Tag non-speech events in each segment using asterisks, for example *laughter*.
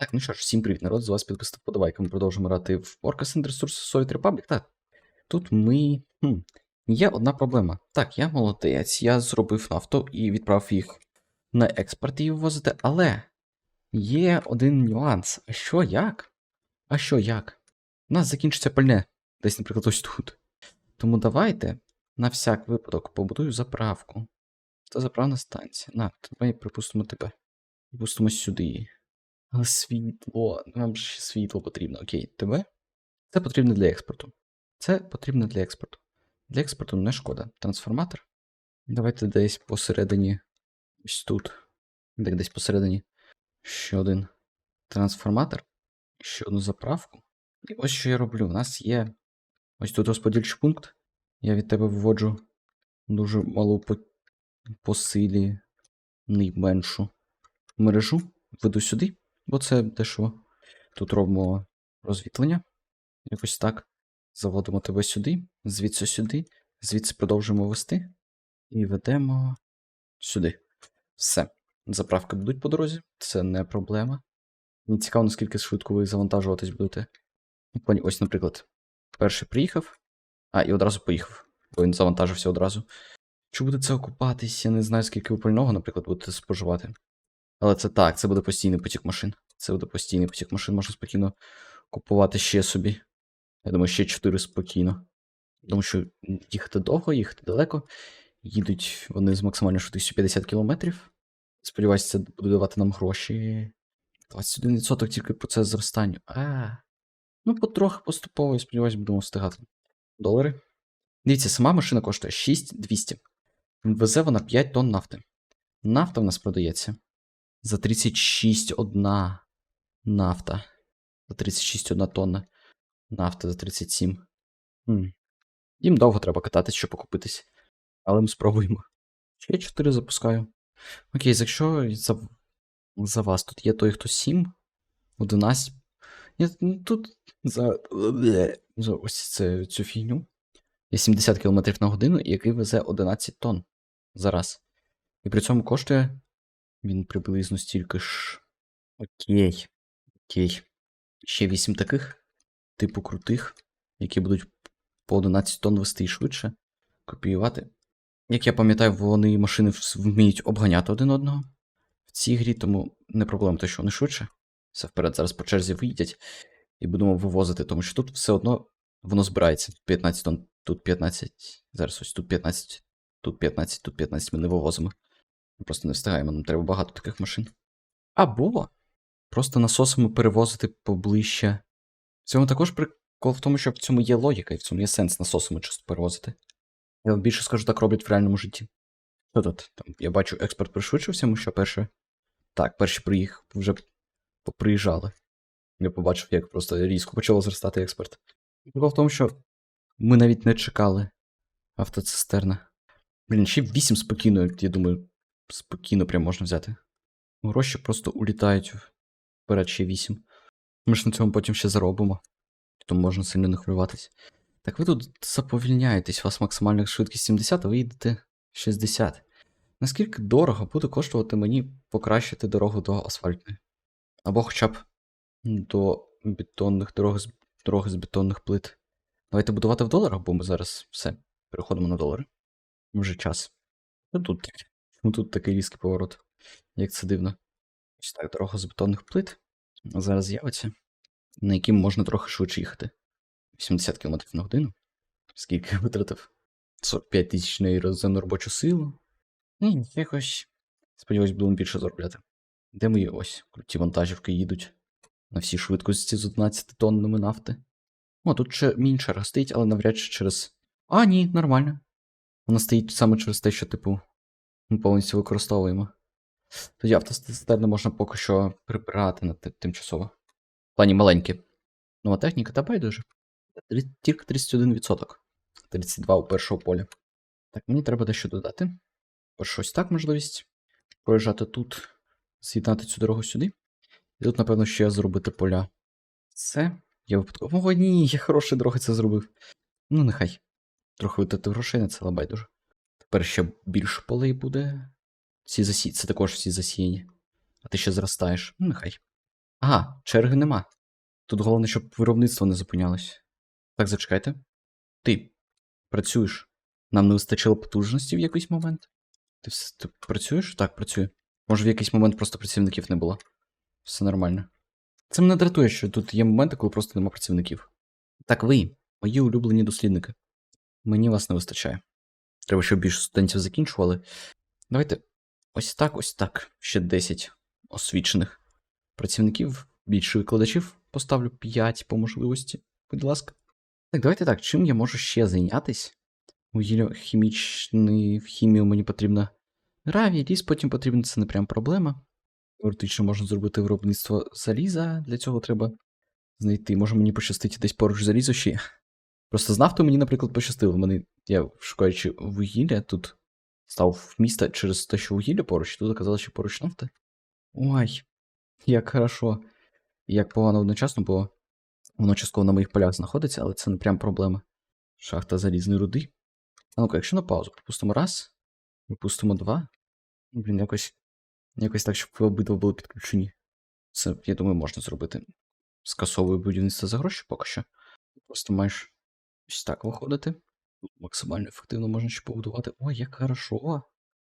Так, ну що ж, всім привіт, народ, з вас підписав подавайка. Ми продовжуємо грати в Orcas and Resources Soviet Republic. Так, тут ми. Хм, є одна проблема. Так, я молодець, я зробив нафту і відправив їх на експорт її ввозити, але є один нюанс. А що як? А що як? У нас закінчиться пальне. Десь, наприклад, ось тут. Тому давайте на всяк випадок побудую заправку. Це заправна станція. На, давай припустимо тебе. Припустимо сюди. Але світло. Нам ще світло потрібно. Окей, тебе? Це потрібно для експорту. Це потрібно для експорту. Для експорту не шкода. Трансформатор. Давайте десь посередині. Ось тут. Так, десь посередині. Ще один трансформатор. Ще одну заправку. І ось що я роблю. У нас є. Ось тут розподільчий пункт. Я від тебе виводжу дуже малу по, по силі найменшу мережу. Веду сюди. Бо це дешево. Тут робимо розвітлення. Якось так. Заводимо тебе сюди, звідси сюди, звідси продовжуємо вести. І ведемо сюди. Все. Заправки будуть по дорозі, це не проблема. Мені цікаво, наскільки швидко ви завантажуватись будете. Ну, Ось, наприклад, перший приїхав, а, і одразу поїхав, бо він завантажився одразу. Чи буде це окупатись? Я не знаю, скільки ви пального, наприклад, будете споживати. Але це так, це буде постійний потік машин. Це буде постійний потік машин, можна спокійно купувати ще собі. Я думаю, ще 4 спокійно. Тому що їхати довго, їхати далеко. Їдуть вони з максимальною швидкістю 50 км. Сподіваюся, це буде давати нам гроші. 21% тільки процес зростання. А. Ну, потрохи поступово, я сподіваюся, будемо встигати. Долари. Дивіться, сама машина коштує 6200. Везе вона 5 тонн нафти. Нафта в нас продається за 36 одна нафта. За 36 одна тонна. Нафта за 37. Хм. Їм довго треба кататись, щоб окупитись. Але ми спробуємо. Ще 4 запускаю. Окей, якщо за, за вас тут є той, хто 7, 11. Ні, ну, тут за, за ось це, цю фігню. Є 70 км на годину, який везе 11 тонн за раз. І при цьому коштує він приблизно стільки ж. Окей. Окей. Ще 8 таких, типу крутих, які будуть по 11 тонн вести і швидше. Копіювати. Як я пам'ятаю, вони машини вміють обганяти один одного в цій грі, тому не проблема те, що вони швидше. Все вперед, зараз по черзі виїдять і будемо вивозити, тому що тут все одно воно збирається. 15 тонн, тут 15. Зараз ось тут 15, тут 15, тут 15 ми не вивозимо. Ми просто не встигаємо, нам треба багато таких машин. Або просто насосами перевозити поближче. В цьому також прикол в тому, що в цьому є логіка, і в цьому є сенс насосами часто перевозити. Я вам більше скажу, так роблять в реальному житті. Що тут? Там, я бачу, експорт пришвидшився, ми що перше. Так, перші приїх вже поприїжджали. Я побачив, як просто різко почало зростати експорт. Прикол в тому, що ми навіть не чекали автоцистерна. Блін, ще 8 спокійно, я думаю, спокійно прям можна взяти. Гроші просто улітають вперед ще 8. Ми ж на цьому потім ще заробимо. Тому можна сильно не хвилюватись. Так ви тут заповільняєтесь, у вас максимальна швидкість 70, а ви їдете 60. Наскільки дорого буде коштувати мені покращити дорогу до асфальтної? Або хоча б до бетонних дорог з, дороги з бетонних плит. Давайте будувати в доларах, бо ми зараз все, переходимо на долари. Вже час. Ну тут таке. Чому тут такий різкий поворот? Як це дивно. Ось так, дорога з бетонних плит. Зараз з'явиться, на яким можна трохи швидше їхати. 80 км на годину. Скільки витратив? 45 тисяч на іноземну робочу силу. Ні, якось. Сподіваюсь, будемо більше заробляти. Де мої ось круті вантажівки їдуть на всі швидкості з 11 тоннами нафти. О, тут ще мінчер стоїть, але навряд чи через. А, ні, нормально. Вона стоїть саме через те, що, типу, ми повністю використовуємо. Тоді автостестерни можна поки що прибирати на тимчасово. В плані маленькі. Нова техніка та байдуже. Тільки 31%. 32 у першого поля. Так, мені треба дещо додати. Перше, ось так можливість. Проїжджати тут, з'єднати цю дорогу сюди. І тут, напевно, ще зробити поля. Це. Я випадково. О, ні, я хороші дороги це зробив. Ну, нехай. Трохи витратив грошей на це, байдуже. Тепер ще більше полей буде. Всі засі... Це також всі засіяні. А ти ще зростаєш. Ну, нехай. Ага, черги нема. Тут головне, щоб виробництво не зупинялось. Так, зачекайте. Ти працюєш. Нам не вистачило потужності в якийсь момент. Ти, вс- ти працюєш? Так, працюю. Може, в якийсь момент просто працівників не було. Все нормально. Це мене дратує, що тут є моменти, коли просто нема працівників. Так ви, мої улюблені дослідники. Мені вас не вистачає. Треба, щоб більше студентів закінчували. Давайте ось так, ось так. Ще 10 освічених працівників, більше викладачів поставлю 5 по можливості. Будь ласка. Так, давайте так, чим я можу ще зайнятись? Вугілля хімічний, в хімію мені потрібно гравій, ліс потім потрібен, це не прям проблема. Теоретично можна зробити виробництво заліза, для цього треба знайти. Може мені пощастить десь поруч залізо ще. Просто з нафтою мені, наприклад, пощастило. Мене, я шукаючи вугілля, тут став в місто через те, що вугілля поруч, тут оказалось, що поруч нафта. Ой, як хорошо. Як погано одночасно, бо воно частково на моїх полях знаходиться, але це не прям проблема. Шахта залізної руди. А ну-ка, якщо на паузу, пропустимо раз, пропустимо два. Блін, якось, якось так, щоб ви обидва були підключені. Це, я думаю, можна зробити. Скасовую будівництво за гроші поки що. Просто маєш ось так виходити. Тут максимально ефективно можна ще побудувати. Ой, як хорошо.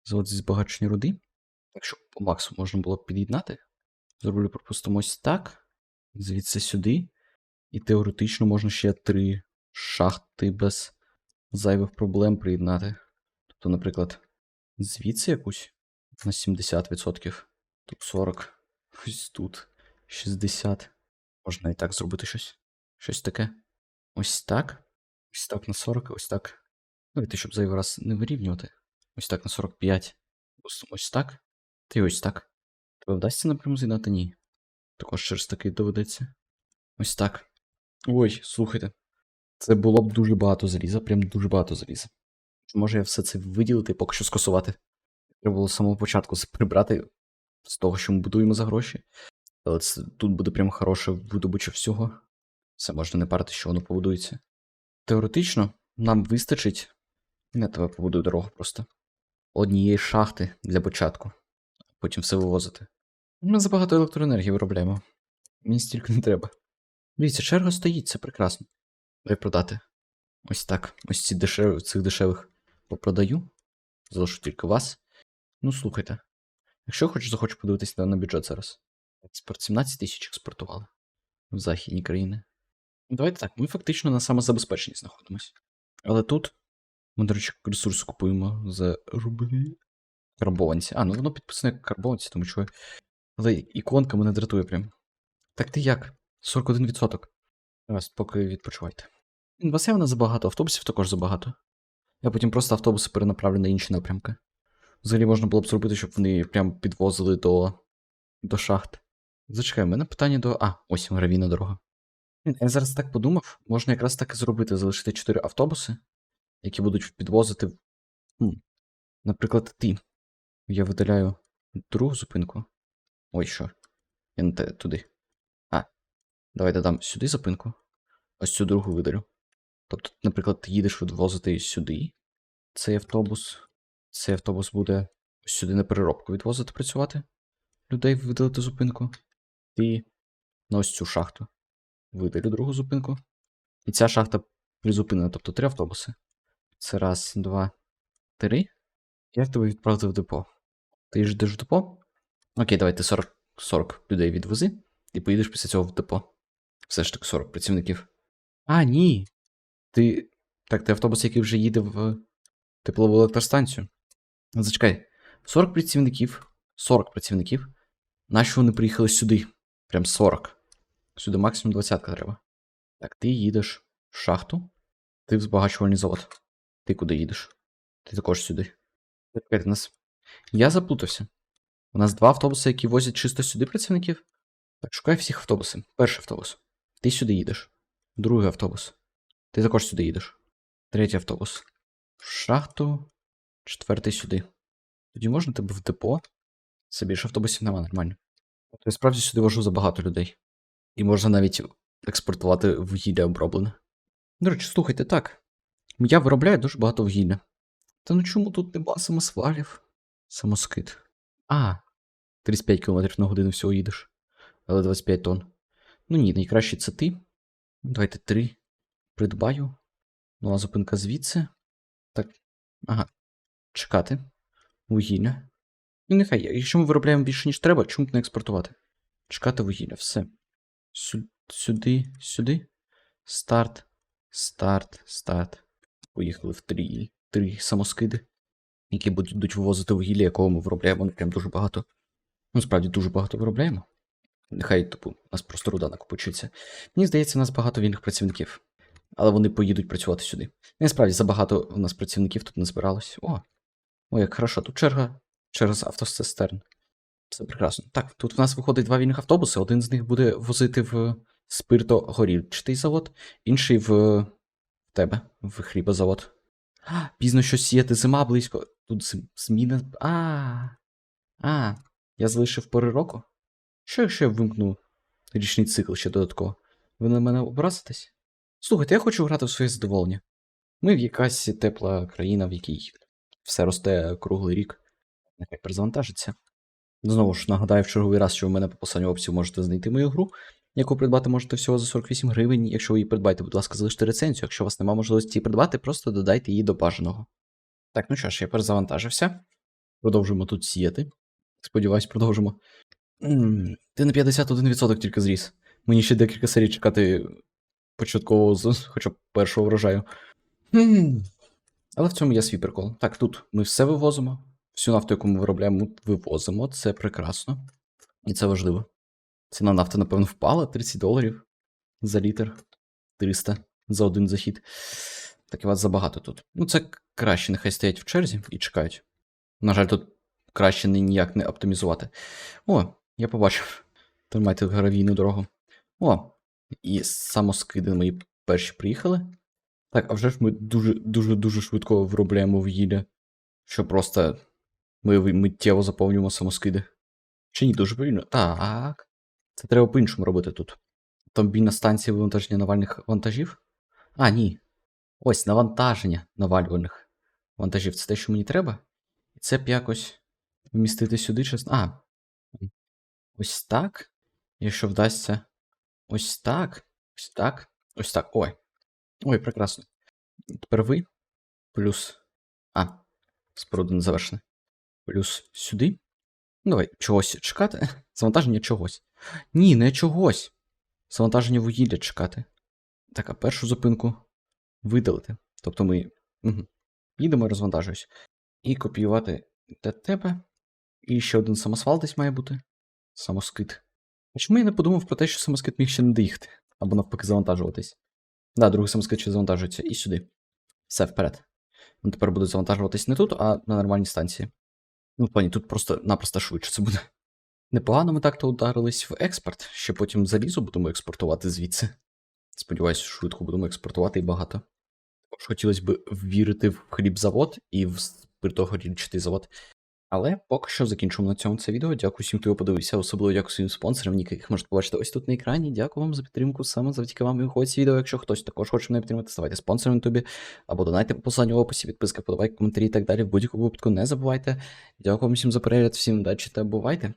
Завод зі збагачення руди. Так, щоб по максу можна було б під'єднати. Зроблю, пропустимо ось так. Звідси сюди. І теоретично можна ще три шахти без зайвих проблем приєднати. Тобто, наприклад, звідси якусь на 70%. Тут 40. Ось тут 60. Можна і так зробити щось. Щось таке. Ось так. Ось так на 40, ось так. Давайте, щоб зайвий раз не вирівнювати. Ось так на 45. Пустимо ось так. Та й ось так. Тебе вдасться напряму з'єднати? Ні. Також через такий доведеться. Ось так. Ой, слухайте. Це було б дуже багато заліза, прям дуже багато заліза. Чи Може я все це виділити і поки що скасувати. Треба було з самого початку це прибрати з того, що ми будуємо за гроші. Але це, тут буде прям хороше видобуче всього. Це можна не парити, що воно побудується. Теоретично, нам вистачить. Я тебе побудую дорогу просто. Однієї шахти для початку. Потім все вивозити. Ми забагато електроенергії виробляємо. Мені стільки не треба. Дивіться, черга стоїть, це прекрасно. Дай продати. Ось так. Ось ці дешев... цих дешевих попродаю. Залишу тільки вас. Ну, слухайте. Якщо хочеш, захочу подивитися на бюджет зараз. Експорт 17 тисяч експортували в західні країни. Ну, Давайте так, ми фактично на самозабезпеченні знаходимось. Але тут ми, до речі, ресурси купуємо за рублі. Карбованці. А, ну воно підписане як карбованці, тому що. Але іконка мене дратує прям. Так ти як? 41%. Раз, поки відпочивайте. Вас явно забагато, автобусів також забагато. Я потім просто автобуси перенаправлю на інші напрямки. Взагалі можна було б зробити, щоб вони прям підвозили до, до шахт. Зачекай, в мене питання до. А, ось гравійна дорога. Я зараз так подумав, можна якраз так і зробити: залишити 4 автобуси, які будуть підвозити. Хм. Наприклад, ти. Я видаляю другу зупинку. Ой, що? Я не те туди. А. Давай додам сюди зупинку. Ось цю другу видалю. Тобто, наприклад, ти їдеш відвозити сюди. Цей автобус. Цей автобус буде ось сюди на переробку відвозити працювати. Людей видалити зупинку. Ти на ось цю шахту. Видалю другу зупинку. І ця шахта призупинена, тобто три автобуси. Це раз, два, три. Як тебе відправити в депо? Ти йдеш в депо? Окей, давай ти 40, 40 людей відвези, і поїдеш після цього в депо. Все ж таки 40 працівників. А, ні. Ти. Так, ти автобус, який вже їде в теплову електростанцію. Зачекай. 40 працівників. 40 працівників. Нащо вони приїхали сюди? Прям 40. Сюди максимум 20 треба. Так, ти їдеш в шахту. Ти в збагачувальний завод. Ти куди їдеш? Ти також сюди. Чекайте, нас. Я заплутався. У нас два автобуси, які возять чисто сюди працівників. Так, шукай всіх автобуси. Перший автобус. Ти сюди їдеш. Другий автобус. Ти також сюди їдеш. Третій автобус. В шахту. Четвертий сюди. Тоді можна тебе в депо. Це більше автобусів нема нормально. Тобто я справді сюди вожу забагато людей. І можна навіть експортувати вугілля оброблене. До речі, слухайте, так. Я виробляю дуже багато вугілля. Та ну чому тут нема самосвалів? Самоскид. А, 35 км на годину всього їдеш. Але 25 тонн. Ну ні, найкраще це ти. Давайте 3. Придбаю. Нова зупинка звідси. Так. Ага. Чекати. Вугілля. Ну, нехай, якщо ми виробляємо більше, ніж треба, чому б не експортувати? Чекати вугілля, все. Сю- Сюди, сюди. Старт. Старт, старт. Поїхали в три, три самоскиди, які будуть вивозити вугілля, якого ми виробляємо ну, прям дуже багато. Ну, справді дуже багато виробляємо. Нехай, типу, у нас просто руда накопичується. Мені здається, у нас багато вільних працівників. Але вони поїдуть працювати сюди. Насправді, забагато у нас працівників тут не збиралось. О, о, як хорошо, тут черга через автоцистерн. Це прекрасно. Так, тут в нас виходить два вільних автобуси. Один з них буде возити в спиртогорільчатий завод, інший в тебе, в хлібозавод. А, пізно щось сіяти, зима близько. Тут зміна. А. А. Я залишив пори року? Що якщо я вимкну річний цикл ще додатково? Ви на мене образитесь? Слухайте, я хочу грати в своє задоволення. Ми в якась тепла країна, в якій все росте круглий рік. Нехай перезавантажиться. Знову ж нагадаю в черговий раз, що ви мене по посланню опцію можете знайти мою гру, яку придбати можете всього за 48 гривень. Якщо ви її придбаєте, будь ласка, залиште рецензію. Якщо у вас немає можливості її придбати, просто додайте її до бажаного. Так, ну що ж, я перезавантажився. Продовжуємо тут сіяти. Сподіваюсь, продовжимо. Ти на 51% тільки зріс. Мені ще декілька серій чекати початкового хоча б першого врожаю. Але в цьому є свій прикол. Так, тут ми все вивозимо. Всю нафту, яку ми виробляємо, вивозимо. Це прекрасно. І це важливо. Ціна нафти, напевно, впала 30 доларів за літр. 300 за один захід. Так і вас забагато тут. Ну, це краще, нехай стоять в черзі і чекають. На жаль, тут краще ніяк не оптимізувати. О, я побачив. Тримайте гравійну дорогу. О, і самоскиди мої перші приїхали. Так, а вже ж ми дуже дуже дуже швидко виробляємо вугілля, що просто ми миттєво заповнюємо самоскиди. Чи ні, дуже повільно? Так. Це треба по-іншому робити тут. Автомобільна станція вивантаження навальних вантажів? А, ні. Ось навантаження навалювальних вантажів. Це те, що мені треба. І це б якось вмістити сюди чесно. А. Ось так. Якщо вдасться. Ось так. Ось так. Ось так. Ой. Ой, прекрасно. Тепер ви. Плюс. А. Споруда не завершена. Плюс сюди. Давай, чогось чекати. *laughs* Завантаження чогось. Ні, не чогось. Завантаження вугілля чекати. Так, а першу зупинку видалити. Тобто ми угу. їдемо і розвантажуюсь. І копіювати для тебе. І ще один самосвал десь має бути. Самоскид. А чому я не подумав про те, що самоскид міг ще не доїхати? Або навпаки завантажуватись. Да, другий самоскид ще завантажується. І сюди. Все вперед. Він тепер буде завантажуватись не тут, а на нормальній станції. Ну, в плані, тут просто-напросто швидше це буде. Непогано ми так-то ударились в експорт, ще потім залізо будемо експортувати звідси. Сподіваюсь, швидко будемо експортувати і багато. Також хотілося б ввірити в хлібзавод і в спиртогорільчатий завод. Але поки що закінчимо на цьому це відео. Дякую всім, хто його подивився. Особливо дякую своїм спонсорам, яких можете побачити ось тут на екрані. Дякую вам за підтримку. Саме завдяки вам і виходить відео. Якщо хтось також хоче мене підтримати, ставайте спонсором на тобі або донайте по посиланню в описі, підписка, подавайте коментарі і так далі. В будь-якому випадку не забувайте. Дякую всім за перегляд, всім удачі та бувайте!